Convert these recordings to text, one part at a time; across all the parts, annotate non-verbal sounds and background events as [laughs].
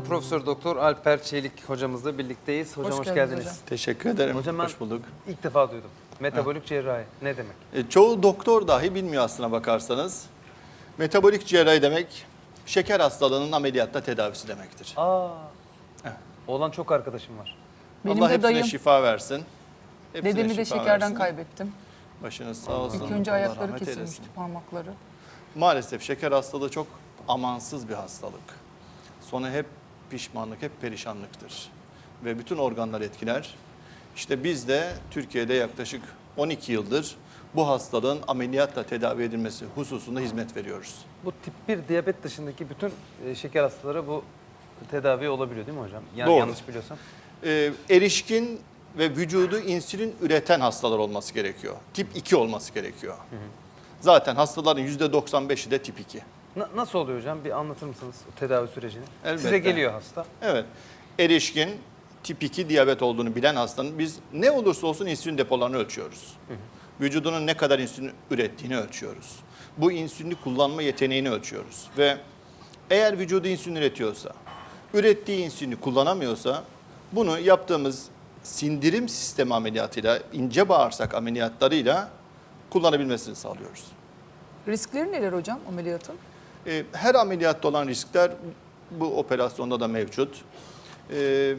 Profesör Doktor Alper Çelik hocamızla birlikteyiz. Hocam hoş, Hoş geldiniz. geldiniz hocam. Teşekkür ederim. Hocam ben- Hoş bulduk. İlk defa duydum. Metabolik cerrahi ne demek? E, çoğu doktor dahi bilmiyor aslına bakarsanız. Metabolik cerrahi demek şeker hastalığının ameliyatta tedavisi demektir. Aa. Evet. Olan çok arkadaşım var. Benim Allah de hepsine dayım. şifa versin. Hepsine Dedemi de şifa şekerden versin. kaybettim. Başınız sağ olsun. İlk önce Allah ayakları rahmet eylesin. kesilmişti parmakları. Maalesef şeker hastalığı çok amansız bir hastalık. Sonu hep pişmanlık, hep perişanlıktır. Ve bütün organlar etkiler. İşte biz de Türkiye'de yaklaşık 12 yıldır bu hastalığın ameliyatla tedavi edilmesi hususunda hizmet veriyoruz. Bu tip 1 diyabet dışındaki bütün e, şeker hastaları bu tedavi olabiliyor değil mi hocam? Yani Doğru. yanlış biliyorsam. Ee, erişkin ve vücudu insülin üreten hastalar olması gerekiyor. Tip 2 olması gerekiyor. Zaten hastaların %95'i de tip 2. Na- nasıl oluyor hocam? Bir anlatır mısınız o tedavi sürecini? Elbette. Size geliyor hasta. Evet. Erişkin tip 2 diyabet olduğunu bilen hastanın biz ne olursa olsun insülin depolarını ölçüyoruz. Vücudunun ne kadar insülin ürettiğini ölçüyoruz. Bu insülini kullanma yeteneğini ölçüyoruz ve eğer vücudu insülin üretiyorsa, ürettiği insülini kullanamıyorsa bunu yaptığımız sindirim sistemi ameliyatıyla, ince bağırsak ameliyatlarıyla kullanabilmesini sağlıyoruz. Riskleri neler hocam ameliyatın? E, Her ameliyatta olan riskler bu operasyonda da mevcut. E,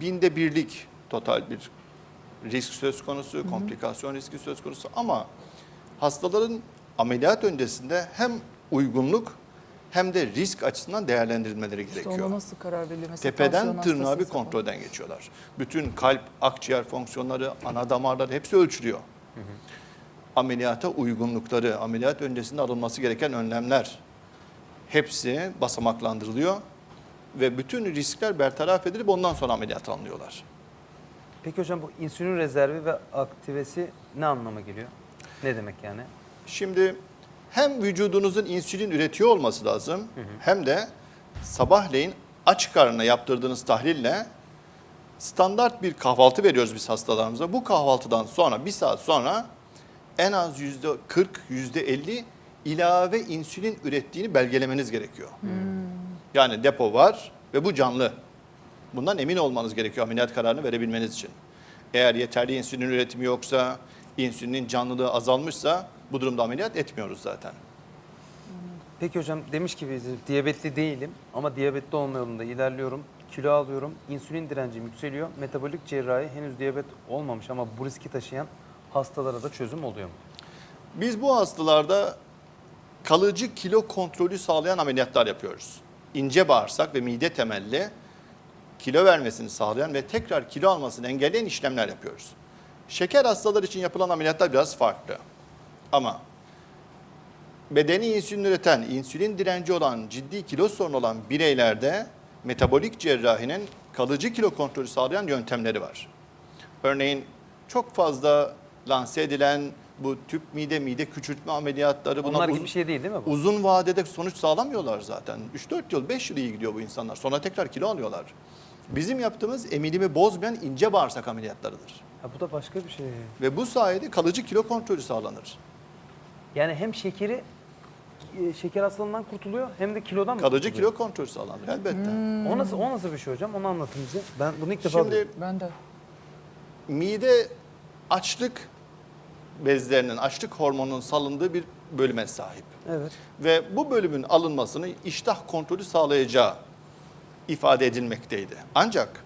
Binde birlik total bir risk söz konusu, komplikasyon riski söz konusu ama hastaların ameliyat öncesinde hem uygunluk hem de risk açısından değerlendirilmeleri İşte gerekiyor. ona nasıl karar veriliyor? Mesela Tepeden tırnağa bir kontrolden geçiyorlar. Bütün kalp, akciğer fonksiyonları, ana damarları hepsi ölçülüyor. Ameliyata uygunlukları, ameliyat öncesinde alınması gereken önlemler hepsi basamaklandırılıyor ve bütün riskler bertaraf edilip ondan sonra ameliyat alınıyorlar. Peki hocam bu insülin rezervi ve aktivesi ne anlama geliyor? Ne demek yani? Şimdi hem vücudunuzun insülin üretiyor olması lazım hem de sabahleyin aç karnına yaptırdığınız tahlille standart bir kahvaltı veriyoruz biz hastalarımıza. Bu kahvaltıdan sonra bir saat sonra en az yüzde 40, yüzde 50 ilave insülin ürettiğini belgelemeniz gerekiyor. Yani depo var ve bu canlı. Bundan emin olmanız gerekiyor ameliyat kararını verebilmeniz için. Eğer yeterli insülin üretimi yoksa, insülinin canlılığı azalmışsa bu durumda ameliyat etmiyoruz zaten. Peki hocam demiş gibi diyabetli değilim ama diyabetli olma yolunda ilerliyorum. Kilo alıyorum, insülin direncim yükseliyor. Metabolik cerrahi henüz diyabet olmamış ama bu riski taşıyan hastalara da çözüm oluyor mu? Biz bu hastalarda kalıcı kilo kontrolü sağlayan ameliyatlar yapıyoruz. İnce bağırsak ve mide temelli kilo vermesini sağlayan ve tekrar kilo almasını engelleyen işlemler yapıyoruz. Şeker hastalar için yapılan ameliyatlar biraz farklı. Ama bedeni insülin üreten, insülin direnci olan, ciddi kilo sorunu olan bireylerde metabolik cerrahinin kalıcı kilo kontrolü sağlayan yöntemleri var. Örneğin çok fazla lanse edilen bu tüp mide, mide küçültme ameliyatları bunlar Onlar uz- gibi bir şey değil değil mi bu? uzun vadede sonuç sağlamıyorlar zaten. 3-4 yıl, 5 yıl iyi gidiyor bu insanlar. Sonra tekrar kilo alıyorlar. Bizim yaptığımız emilimi bozmayan ince bağırsak ameliyatlarıdır. Ha, bu da başka bir şey. Ve bu sayede kalıcı kilo kontrolü sağlanır. Yani hem şekeri e, şeker hastalığından kurtuluyor hem de kilodan mı Kalıcı kurtuluyor? kilo kontrolü sağlanır elbette. O nasıl, o nasıl bir şey hocam? Onu anlatın bize. Ben bunu ilk defa Şimdi duydum. Ben de. mide açlık bezlerinin, açlık hormonunun salındığı bir bölüme sahip. Evet. Ve bu bölümün alınmasını iştah kontrolü sağlayacağı ifade edilmekteydi. Ancak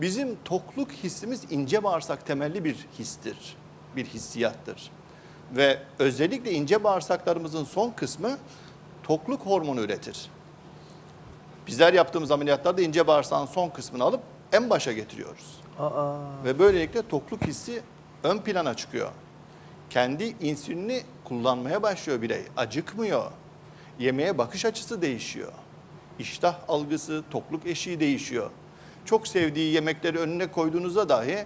bizim tokluk hissimiz ince bağırsak temelli bir histir, bir hissiyattır. Ve özellikle ince bağırsaklarımızın son kısmı tokluk hormonu üretir. Bizler yaptığımız ameliyatlarda ince bağırsağın son kısmını alıp en başa getiriyoruz. Aa, Ve böylelikle tokluk hissi ön plana çıkıyor. Kendi insülini kullanmaya başlıyor birey. Acıkmıyor. Yemeğe bakış açısı değişiyor. İştah algısı, tokluk eşiği değişiyor. Çok sevdiği yemekleri önüne koyduğunuzda dahi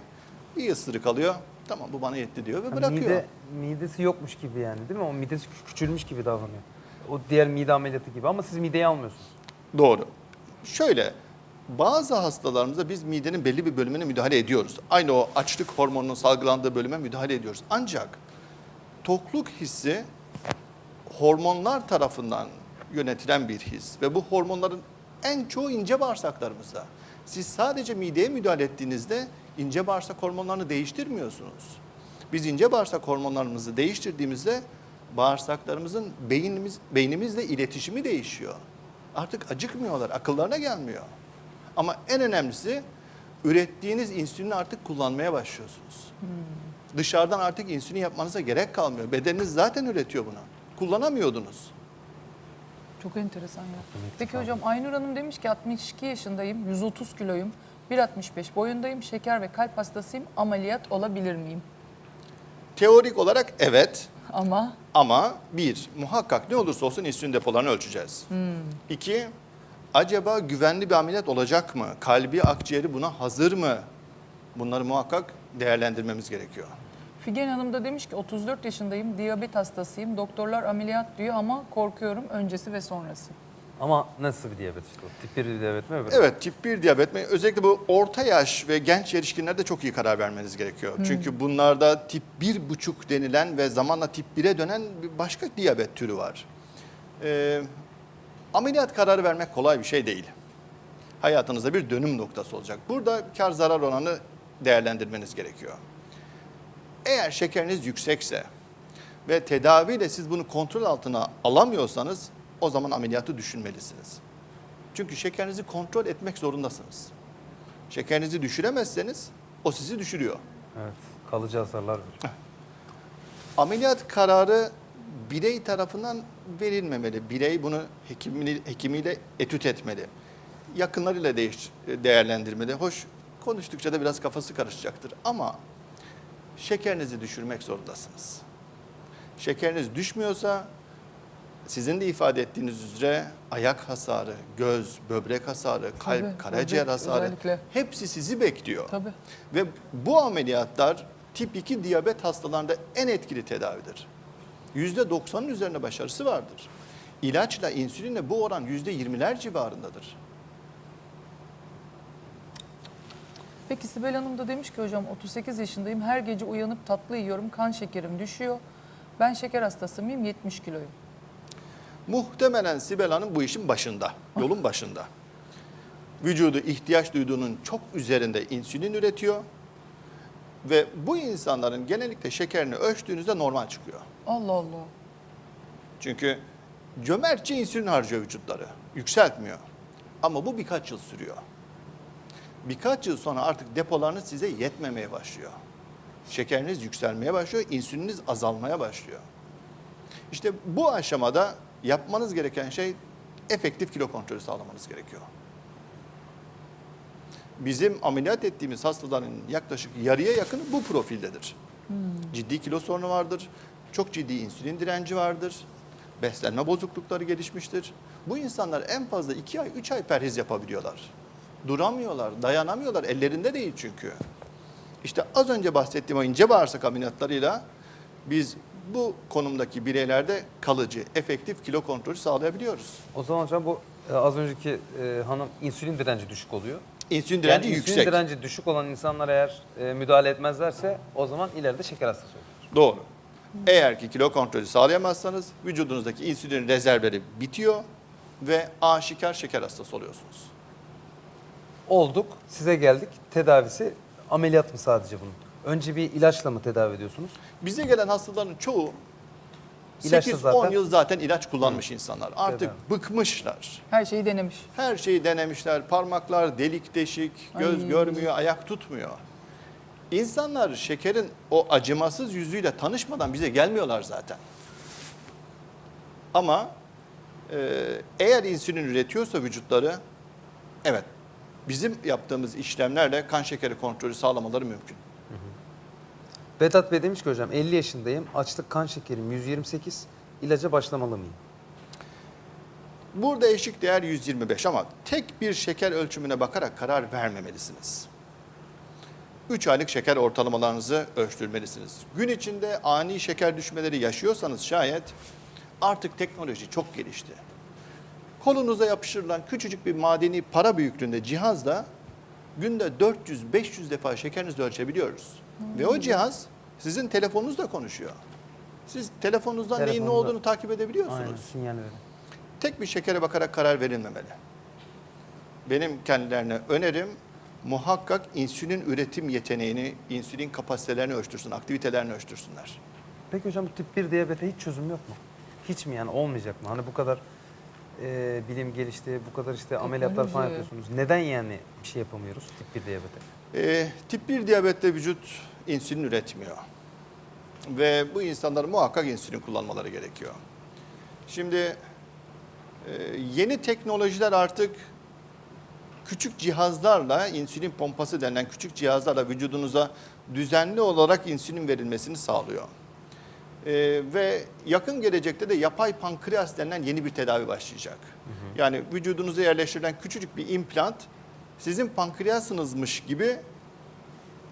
bir ısırık alıyor. Tamam bu bana yetti diyor ve bırakıyor. mide, midesi yokmuş gibi yani değil mi? O midesi kü- küçülmüş gibi davranıyor. O diğer mide ameliyatı gibi ama siz mideyi almıyorsunuz. Doğru. Şöyle bazı hastalarımızda biz midenin belli bir bölümüne müdahale ediyoruz. Aynı o açlık hormonunun salgılandığı bölüme müdahale ediyoruz. Ancak tokluk hissi hormonlar tarafından yönetilen bir his ve bu hormonların En çoğu ince bağırsaklarımızda. Siz sadece mideye müdahale ettiğinizde ince bağırsak hormonlarını değiştirmiyorsunuz. Biz ince bağırsak hormonlarımızı değiştirdiğimizde bağırsaklarımızın beynimiz, beynimizle iletişimi değişiyor. Artık acıkmıyorlar, akıllarına gelmiyor. Ama en önemlisi ürettiğiniz insülini artık kullanmaya başlıyorsunuz. Dışarıdan artık insülin yapmanıza gerek kalmıyor. Bedeniniz zaten üretiyor bunu. Kullanamıyordunuz. Çok enteresan ya. Peki hocam Aynur Hanım demiş ki 62 yaşındayım, 130 kiloyum, 1.65 boyundayım, şeker ve kalp hastasıyım, ameliyat olabilir miyim? Teorik olarak evet Ama ama bir, muhakkak ne olursa olsun insülin depolarını ölçeceğiz. İki, acaba güvenli bir ameliyat olacak mı? Kalbi, akciğeri buna hazır mı? Bunları muhakkak değerlendirmemiz gerekiyor. Figen Hanım da demiş ki 34 yaşındayım, diyabet hastasıyım, doktorlar ameliyat diyor ama korkuyorum öncesi ve sonrası. Ama nasıl bir diyabet işte o? Tip 1 bir diyabet mi öbürü? Evet tip 1 diyabet mi? Özellikle bu orta yaş ve genç erişkinlerde çok iyi karar vermeniz gerekiyor. Çünkü bunlarda tip 1,5 denilen ve zamanla tip 1'e dönen bir başka diyabet türü var. Ee, ameliyat kararı vermek kolay bir şey değil. Hayatınızda bir dönüm noktası olacak. Burada kar zarar oranı değerlendirmeniz gerekiyor. Eğer şekeriniz yüksekse ve tedaviyle siz bunu kontrol altına alamıyorsanız o zaman ameliyatı düşünmelisiniz. Çünkü şekerinizi kontrol etmek zorundasınız. Şekerinizi düşüremezseniz o sizi düşürüyor. Evet. Kalıcı hasarlar var. Ameliyat kararı birey tarafından verilmemeli. Birey bunu hekimini, hekimiyle etüt etmeli. Yakınlarıyla değiş, değerlendirmeli. Hoş konuştukça da biraz kafası karışacaktır ama şekerinizi düşürmek zorundasınız. Şekeriniz düşmüyorsa sizin de ifade ettiğiniz üzere ayak hasarı, göz, böbrek hasarı, kalp, Tabii, karaciğer böbrek hasarı özellikle. hepsi sizi bekliyor. Tabii. Ve bu ameliyatlar tip 2 diyabet hastalarında en etkili tedavidir. %90'ın üzerinde başarısı vardır. İlaçla, insülinle bu oran %20'ler civarındadır. Peki Sibel Hanım da demiş ki hocam 38 yaşındayım, her gece uyanıp tatlı yiyorum, kan şekerim düşüyor. Ben şeker hastası mıyım? 70 kiloyum. Muhtemelen Sibel Hanım bu işin başında, yolun başında. Vücudu ihtiyaç duyduğunun çok üzerinde insülin üretiyor ve bu insanların genellikle şekerini ölçtüğünüzde normal çıkıyor. Allah Allah. Çünkü cömertçe insülin harcıyor vücutları. Yükseltmiyor. Ama bu birkaç yıl sürüyor. Birkaç yıl sonra artık depolarınız size yetmemeye başlıyor. Şekeriniz yükselmeye başlıyor, insüliniz azalmaya başlıyor. İşte bu aşamada yapmanız gereken şey efektif kilo kontrolü sağlamanız gerekiyor. Bizim ameliyat ettiğimiz hastaların yaklaşık yarıya yakını bu profildedir. Ciddi kilo sorunu vardır, çok ciddi insülin direnci vardır, beslenme bozuklukları gelişmiştir. Bu insanlar en fazla 2 ay, 3 ay perhiz yapabiliyorlar. Duramıyorlar, dayanamıyorlar, ellerinde değil çünkü. İşte az önce bahsettiğim o ince bağırsak ameliyatlarıyla biz bu konumdaki bireylerde kalıcı, efektif kilo kontrolü sağlayabiliyoruz. O zaman hocam bu e, az önceki e, hanım insülin direnci düşük oluyor. İnsülin direnci yani yüksek. insülin direnci düşük olan insanlar eğer e, müdahale etmezlerse o zaman ileride şeker hastası olur. Doğru. Eğer ki kilo kontrolü sağlayamazsanız vücudunuzdaki insülin rezervleri bitiyor ve aşikar şeker hastası oluyorsunuz. Olduk, size geldik. Tedavisi ameliyat mı sadece bunun? Önce bir ilaçla mı tedavi ediyorsunuz? Bize gelen hastaların çoğu İlaçlı 8-10 zaten. yıl zaten ilaç kullanmış insanlar. Artık Tedavi. bıkmışlar. Her şeyi denemiş. Her şeyi denemişler. Parmaklar delik deşik, göz Ay. görmüyor, ayak tutmuyor. İnsanlar şekerin o acımasız yüzüyle tanışmadan bize gelmiyorlar zaten. Ama e, eğer insülin üretiyorsa vücutları, evet bizim yaptığımız işlemlerle kan şekeri kontrolü sağlamaları mümkün. Vedat Bey demiş ki hocam 50 yaşındayım. Açlık kan şekerim 128. ilaca başlamalı mıyım? Burada eşik değer 125 ama tek bir şeker ölçümüne bakarak karar vermemelisiniz. 3 aylık şeker ortalamalarınızı ölçtürmelisiniz. Gün içinde ani şeker düşmeleri yaşıyorsanız şayet artık teknoloji çok gelişti. Kolunuza yapıştırılan küçücük bir madeni para büyüklüğünde cihazla günde 400-500 defa şekerinizi ölçebiliyoruz. Ve o cihaz sizin telefonunuzla konuşuyor. Siz telefonunuzdan neyin ne Telefonda. olduğunu takip edebiliyorsunuz. Aynen sinyal verin. Tek bir şekere bakarak karar verilmemeli. benim kendilerine önerim muhakkak insülin üretim yeteneğini, insülin kapasitelerini ölçtürsün, aktivitelerini ölçtürsünler. Peki hocam bu tip 1 diyabete hiç çözüm yok mu? Hiç mi yani olmayacak mı? Hani bu kadar e, bilim gelişti, bu kadar işte ameliyatlar falan Teknoloji. yapıyorsunuz. Neden yani bir şey yapamıyoruz tip 1 diyabete? Ee, tip 1 diyabette vücut insülin üretmiyor. Ve bu insanların muhakkak insülin kullanmaları gerekiyor. Şimdi e, yeni teknolojiler artık küçük cihazlarla insülin pompası denilen küçük cihazlarla vücudunuza düzenli olarak insülin verilmesini sağlıyor. Ee, ve yakın gelecekte de yapay pankreas denilen yeni bir tedavi başlayacak. Yani vücudunuza yerleştirilen küçücük bir implant sizin pankreasınızmış gibi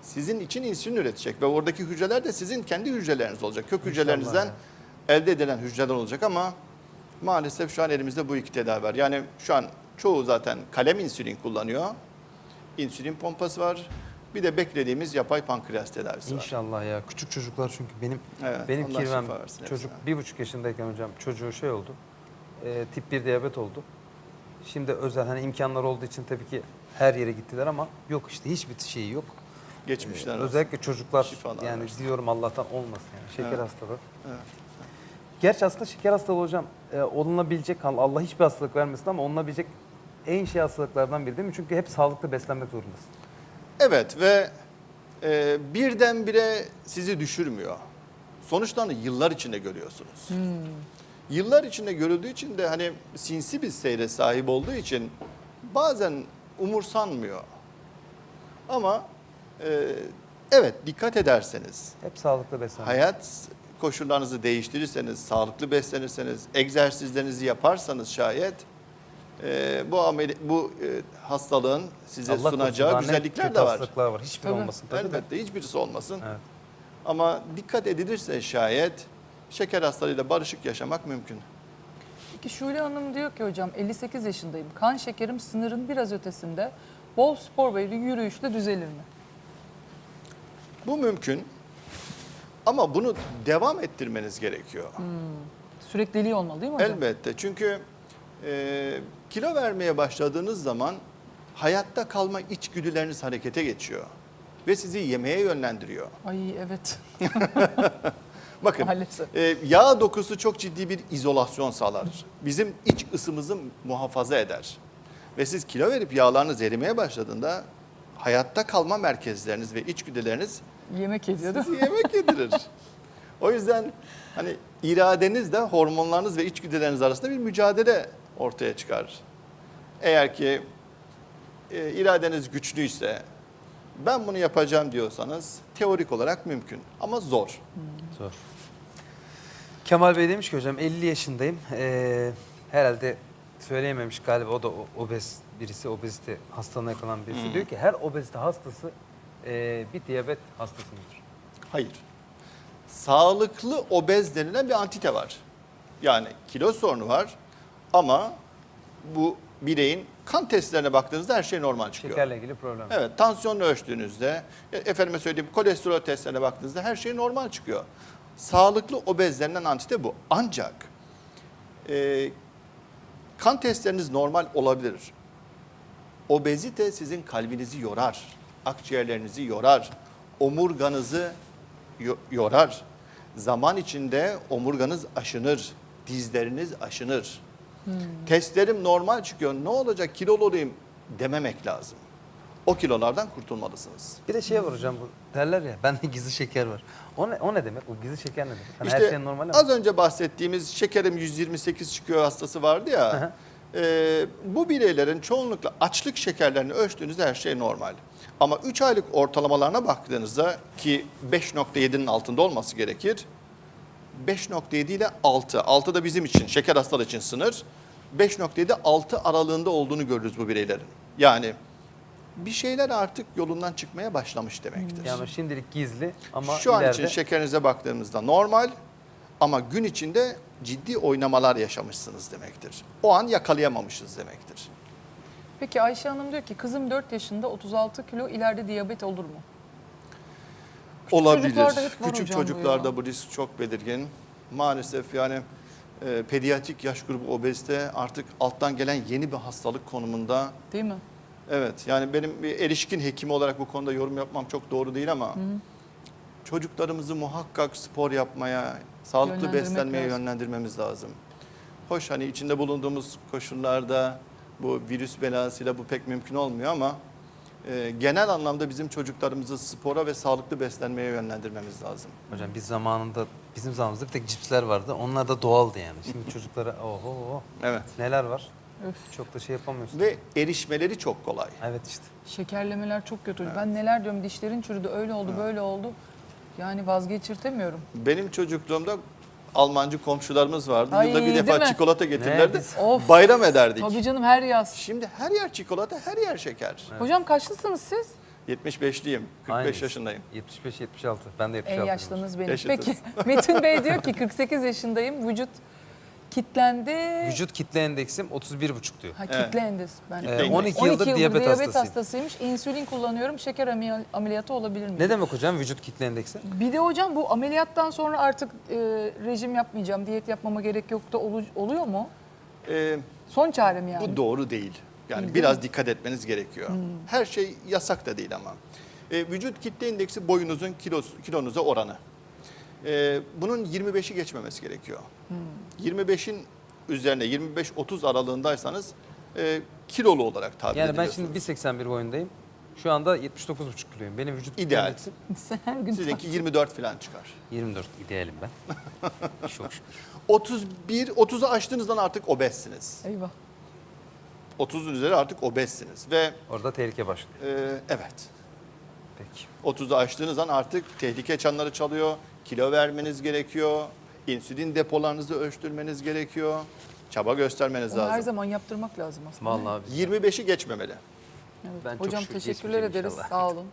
sizin için insülin üretecek ve oradaki hücreler de sizin kendi hücreleriniz olacak. Kök İnşallah hücrelerinizden ya. elde edilen hücreler olacak ama maalesef şu an elimizde bu iki tedavi var. Yani şu an çoğu zaten kalem insülin kullanıyor. İnsülin pompası var. Bir de beklediğimiz yapay pankreas tedavisi var. İnşallah ya. Küçük çocuklar çünkü benim Evet, benim kirvem çocuk hepsine. bir buçuk yaşındayken hocam çocuğu şey oldu. e, tip 1 diyabet oldu. Şimdi özel hani imkanlar olduğu için tabii ki her yere gittiler ama yok işte hiçbir şeyi yok. Geçmişler Ee. Özellikle çocuklar Şifalar yani versin. diyorum Allah'tan olmasın yani şeker Evet. hastalığı. Evet. Gerçi aslında şeker hastalığı hocam e, olunabilecek Allah hiçbir hastalık vermesin ama olunabilecek en şey hastalıklardan biri değil mi? Çünkü hep sağlıklı beslenmek zorundasın. Evet ve e, birdenbire sizi düşürmüyor. Sonuçlarını yıllar içinde görüyorsunuz. Yıllar içinde görüldüğü için de hani sinsi bir seyre sahip olduğu için bazen umursanmıyor. Ama e, evet dikkat ederseniz, Hep sağlıklı beslenmek. hayat koşullarınızı değiştirirseniz, sağlıklı beslenirseniz, egzersizlerinizi yaparsanız şayet e, bu ameli, bu e, hastalığın size Allah sunacağı güzellikler de var. hastalıklar var. Hiçbir Tabii. olmasın tabii de. Elbette hiçbirisi olmasın. Evet. Ama dikkat edilirse şayet şeker hastalığıyla barışık yaşamak mümkün. Peki Şule Hanım diyor ki hocam 58 yaşındayım. Kan şekerim sınırın biraz ötesinde. Bol spor ve yürüyüşle düzelir mi? Bu mümkün. Ama bunu devam ettirmeniz gerekiyor. Sürekliliği olmalı değil mi hocam? Elbette. Çünkü e, kilo vermeye başladığınız zaman hayatta kalma içgüdüleriniz harekete geçiyor. Ve sizi yemeğe yönlendiriyor. Ay evet [laughs] Bakın maalesef. e, yağ dokusu çok ciddi bir izolasyon sağlar. Bizim iç ısımızı muhafaza eder. Ve siz kilo verip yağlarınız erimeye başladığında hayatta kalma merkezleriniz ve içgüdüleriniz Yemek ediyor değil mi? sizi yemek yedirir. [laughs] O yüzden hani iradenizle hormonlarınız ve içgüdüleriniz arasında bir mücadele ortaya çıkar. Eğer ki e, iradeniz güçlüyse ben bunu yapacağım diyorsanız teorik olarak mümkün ama zor. Zor. Kemal Bey demiş ki hocam 50 yaşındayım. Ee, herhalde söyleyememiş galiba o da o- obez birisi, obezite hastalığına yakalan birisi. Hmm. Diyor ki her obezite hastası e, bir diyabet hastası mıdır? Hayır. Sağlıklı obez denilen bir antite var. Yani kilo sorunu var ama bu bireyin kan testlerine baktığınızda her şey normal çıkıyor. Şekerle ilgili problem. Evet, tansiyonunu ölçtüğünüzde, e, efendime söyleyeyim kolesterol testlerine baktığınızda her şey normal çıkıyor. Sağlıklı obez denilen antite bu. Ancak e, kan testleriniz normal olabilir. Obezite sizin kalbinizi yorar, akciğerlerinizi yorar, omurganızı yo- yorar. Zaman içinde omurganız aşınır, dizleriniz aşınır. Testlerim normal çıkıyor, ne olacak kilolu olayım dememek lazım. O kilolardan kurtulmalısınız. Bir de şey var hocam bu derler ya bende gizli şeker var. O ne, o ne demek? O gizli şeker ne demek? Hani her İşte şey normal ama. az önce bahsettiğimiz şekerim 128 çıkıyor hastası vardı ya. E, bu bireylerin çoğunlukla açlık şekerlerini ölçtüğünüzde her şey normal. Ama 3 aylık ortalamalarına baktığınızda ki 5.7'nin altında olması gerekir. 5.7 ile 6. 6 da bizim için şeker hastalığı için sınır. 5.7 6 aralığında olduğunu görürüz bu bireylerin. Yani bir şeyler artık yolundan çıkmaya başlamış demektir. Yani şimdilik gizli ama Şu an ileride için şekerinize baktığımızda normal ama gün içinde ciddi oynamalar yaşamışsınız demektir. O an yakalayamamışız demektir. Peki Ayşe Hanım diyor ki kızım 4 yaşında 36 kilo ileride diyabet olur mu? Olabilir. çocuklarda var Küçük hocam bu çocuklarda ya. bu risk çok belirgin. Maalesef yani e, pediatrik yaş grubu obezite artık alttan gelen yeni bir hastalık konumunda. Değil mi? Evet yani benim bir erişkin hekimi olarak bu konuda yorum yapmam çok doğru değil ama çocuklarımızı muhakkak spor yapmaya, sağlıklı Yönlendirmek beslenmeye lazım. yönlendirmemiz lazım. Hoş hani içinde bulunduğumuz koşullarda bu virüs belasıyla bu pek mümkün olmuyor ama e, genel anlamda bizim çocuklarımızı spora ve sağlıklı beslenmeye yönlendirmemiz lazım. Hocam biz zamanında bizim zamanımızda bir tek cipsler vardı. Onlar da doğaldı yani. Şimdi çocuklara [laughs] oho Evet. neler var. Öf. Çok da şey yapamıyorsun. Ve erişmeleri çok kolay. Evet işte. Şekerlemeler çok kötü. Ben neler diyorum dişlerin çürüdü öyle oldu böyle oldu. Yani vazgeçirtemiyorum. Benim çocukluğumda Almancı komşularımız vardı. Ay, Yılda bir defa mi? çikolata getirirlerdi. Of. Bayram ederdik. Tabii canım her yaz. Şimdi her yer çikolata, her yer şeker. Hocam kaçlısınız siz? 75'liyim. 45 Aynıyız. yaşındayım. 75-76. Ben de 76. En yaşlınız benim. Yaşıtız. Peki [laughs] Metin Bey diyor ki 48 yaşındayım vücut kitlendi. Vücut kitle endeksim 31,5 diyor. Ha Evet. kitlendi. Ben Kitle Ee, endeks. 12 yıldır diyabet, hastasıyım. hastasıymış. İnsülin kullanıyorum. Şeker amel- ameliyatı olabilir mi? Ne demek hocam vücut kitle endeksi? Bir de hocam bu ameliyattan sonra artık e, rejim yapmayacağım, diyet yapmama gerek yok da olu- oluyor mu? Ee, Son çarem yani. bu doğru değil. Yani Değil biraz mi? dikkat etmeniz gerekiyor. Her şey yasak da değil ama. Ee, vücut kitle indeksi boyunuzun kilosu, kilonuza oranı. Ee, bunun 25'i geçmemesi gerekiyor. 25'in üzerine 25-30 aralığındaysanız e, kilolu olarak tabir Yani ben şimdi 1.81 boyundayım. Şu anda 79,5 kiloyum. Benim vücut İdeal. [laughs] her gün Sizinki 24 falan çıkar. 24 idealim ben. [laughs] Çok şükür. 31, 30'u aştığınızdan artık obezsiniz. Eyvah. 30'un üzeri artık obezsiniz ve Orada tehlike başlıyor. e, evet Peki. 30'u aştığınız an artık tehlike çanları çalıyor. Kilo vermeniz gerekiyor. İnsülin depolarınızı ölçtürmeniz gerekiyor. Çaba göstermeniz Onu her lazım. zaman yaptırmak lazım aslında. Vallahi biz 25'i geçmemeli. Evet. Ben çok Hocam şükür teşekkürler ederiz. inşallah. Sağ olun.